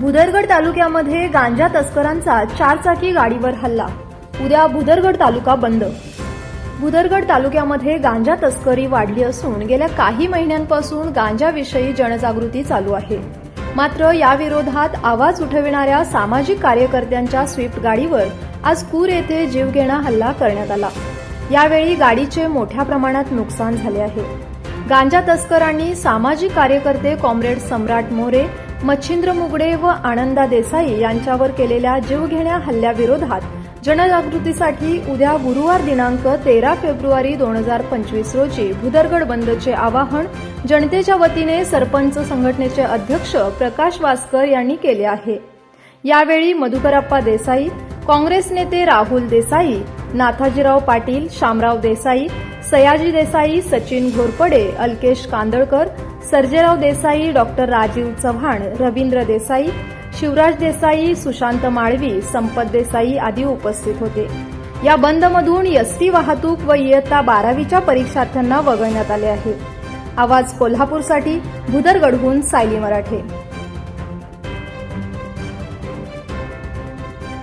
भुदरगड तालुक्यामध्ये गांजा तस्करांचा चारचाकी गाडीवर हल्ला. उद्या भुदरगड तालुका बंद. भुदरगड तालुक्यामध्ये गांजा तस्करी वाढली असून गेल्या काही महिन्यांपासून गांजाविषयी जनजागृती चालू आहे. मात्र याविरोधात आवाज उठविणाऱ्या सामाजिक कार्यकर्त्यांच्या स्विफ्ट गाडीवर आज कूर येथे जीवघेणा हल्ला करण्यात आला. यावेळी गाडीचे मोठ्या प्रमाणात नुकसान झाले आहे. गांजा तस्करांनी सामाजिक कार्यकर्ते कॉम्रेड सम्राट मोरे मच्छिंद्र मुगडे व आनंदा देसाई यांच्यावर केलेल्या जीवघेण्या हल्ल्याविरोधात जनजागृतीसाठी उद्या गुरुवार दिनांक तेरा फेब्रुवारी दोन हजार पंचवीस रोजी भुदरगड बंदचे आवाहन जनतेच्या वतीने सरपंच संघटनेचे अध्यक्ष प्रकाश वासकर यांनी केले आहे. यावेळी मधुकरप्पा देसाई काँग्रेस नेते राहुल देसाई नाथाजीराव पाटील शामराव देसाई सयाजी देसाई सचिन घोरपडे अल्केश कांदळकर सर्जेराव देसाई डॉक्टर राजीव चव्हाण रवींद्र देसाई शिवराज देसाई सुशांत माळवी संपत देसाई आदी उपस्थित होते. या बंदमधून एसटी वाहतूक व इयत्ता बारावीच्या परीक्षार्थ्यांना वगळण्यात आले आहे. आवाज कोल्हापूरसाठी भुदरगडहून सायली मराठे.